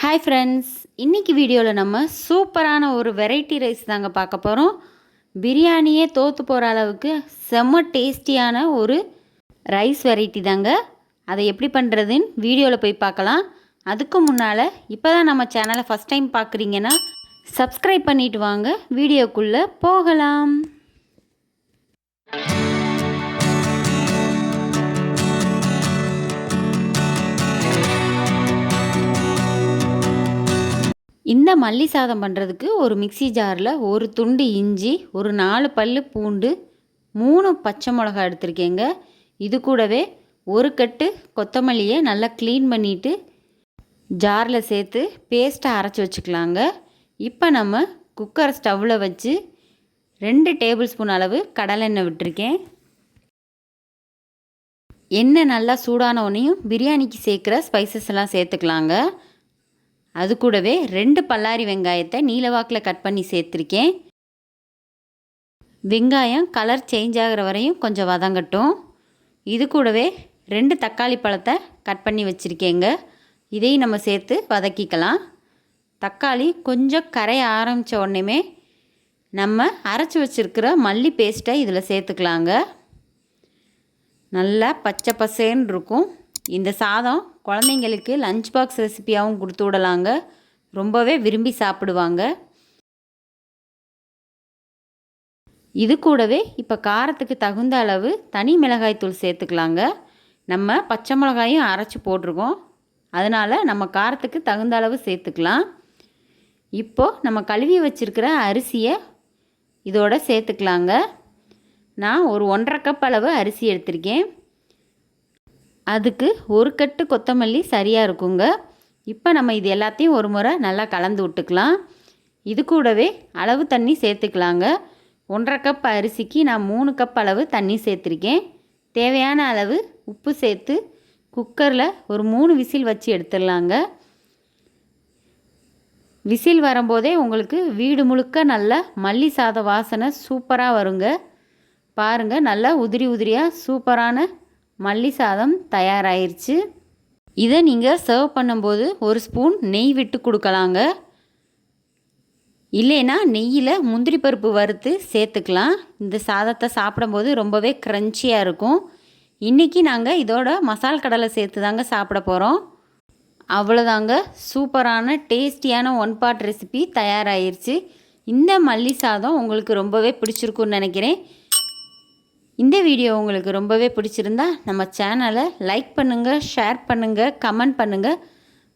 Hi friends இன்றைக்கி வீடியோவில் நம்ம சூப்பரான ஒரு வெரைட்டி ரைஸ் தாங்க பார்க்க போகிறோம் பிரியாணியே தோற்று போகிற அளவுக்கு செம்ம டேஸ்டியான ஒரு ரைஸ் வெரைட்டி தாங்க. அதை எப்படி பண்ணுறதுன்னு வீடியோவில் போய் பார்க்கலாம். அதுக்கு முன்னால் இப்போ தான் நம்ம சேனலை ஃபஸ்ட் டைம் பார்க்குறீங்கன்னா சப்ஸ்கிரைப் பண்ணிவிட்டு வாங்க. வீடியோக்குள்ளே போகலாம். இந்த மல்லி சாதம் பண்ணுறதுக்கு ஒரு மிக்ஸி ஜாரில் ஒரு துண்டு இஞ்சி ஒரு நாலு பல் பூண்டு மூணு பச்சை மிளகா எடுத்திருக்கேங்க. இது கூடவே ஒரு கட்டு கொத்தமல்லியை நல்லா க்ளீன் பண்ணிவிட்டு ஜாரில் சேர்த்து பேஸ்ட்டை அரைச்சி வச்சுக்கலாங்க. இப்போ நம்ம குக்கர் ஸ்டவ்வில் வச்சு ரெண்டு டேபிள் ஸ்பூன் அளவு கடலெண்ணெய் விட்டுருக்கேன். எண்ணெய் நல்லா சூடான உடனேயும் பிரியாணிக்கு சேர்க்குற ஸ்பைசஸ் எல்லாம் சேர்த்துக்கலாங்க. அது கூடவே ரெண்டு பல்லாரி வெங்காயத்தை நீலவாக்கில் கட் பண்ணி சேர்த்துருக்கேன். வெங்காயம் கலர் சேஞ்ச் ஆகிற வரையும் கொஞ்சம் வதங்கட்டும். இது கூடவே ரெண்டு தக்காளி பழத்தை கட் பண்ணி வச்சுருக்கேங்க. இதையும் நம்ம சேர்த்து வதக்கிக்கலாம். தக்காளி கொஞ்சம் கரைய ஆரம்பித்த உடனேமே நம்ம அரைச்சி வச்சுருக்கிற மல்லி பேஸ்ட்டை இதில் சேர்த்துக்கலாங்க. நல்லா பச்சை பசேன்னு இருக்கும். இந்த சாதம் குழந்தைங்களுக்கு லஞ்ச் பாக்ஸ் ரெசிப்பியாகவும் கொடுத்து விடலாங்க. ரொம்பவே விரும்பி சாப்பிடுவாங்க. இது கூடவே இப்போ காரத்துக்கு தகுந்த அளவு தனி மிளகாய் தூள் சேர்த்துக்கலாங்க. நம்ம பச்சை மிளகாயும் அரைச்சி போட்டிருக்கோம். அதனால் நம்ம காரத்துக்கு தகுந்த அளவு சேர்த்துக்கலாம். இப்போது நம்ம கழுவி வச்சுருக்கிற அரிசியை இதோட சேர்த்துக்கலாங்க. நான் ஒரு ஒன்றரை கப் அளவு அரிசி எடுத்திருக்கேன். அதுக்கு ஒரு கட்டு கொத்தமல்லி சரியாக இருக்குங்க. இப்போ நம்ம இது எல்லாத்தையும் ஒரு முறை நல்லா கலந்து விட்டுக்கலாம். இது கூடவே அளவு தண்ணி சேர்த்துக்கலாங்க. ஒன்றரை கப் அரிசிக்கு நான் மூணு கப் அளவு தண்ணி சேர்த்துருக்கேன். தேவையான அளவு உப்பு சேர்த்து குக்கரில் ஒரு மூணு விசில் வச்சு எடுத்துடலாங்க. விசில் வரும்போதே உங்களுக்கு வீடு முழுக்க நல்லா மல்லி சாத வாசனை சூப்பராக வருங்க. பாருங்கள் நல்லா உதிரி உதிரியாக சூப்பரான மல்லி சாதம் தயாராகிருச்சு இதை நீங்கள் சர்வ் பண்ணும்போது ஒரு ஸ்பூன் நெய் விட்டு கொடுக்கலாங்க. இல்லைன்னா நெய்யில் முந்திரி பருப்பு வறுத்து சேர்த்துக்கலாம். இந்த சாதத்தை சாப்பிடும்போது ரொம்பவே க்ரன்ச்சியாக இருக்கும். இன்றைக்கி நாங்கள் இதோட மசால் கடலை சேர்த்து தாங்க சாப்பிட போகிறோம் அவ்வளோதாங்க சூப்பரான டேஸ்டியான ஒன் பாட் ரெசிபி தயாராகிருச்சு இந்த மல்லி சாதம் உங்களுக்கு ரொம்பவே பிடிச்சிருக்குன்னு நினைக்கிறேன். இந்த வீடியோ உங்களுக்கு ரொம்பவே பிடிச்சிருந்தா நம்ம சேனலை லைக் பண்ணுங்கள் ஷேர் பண்ணுங்கள் கமெண்ட் பண்ணுங்கள்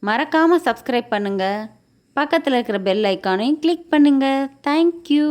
மறக்காமல் சப்ஸ்கிரைப் பண்ணுங்கள் பக்கத்தில் இருக்கிற பெல் ஐக்கானையும் கிளிக் பண்ணுங்கள் தேங்க்யூ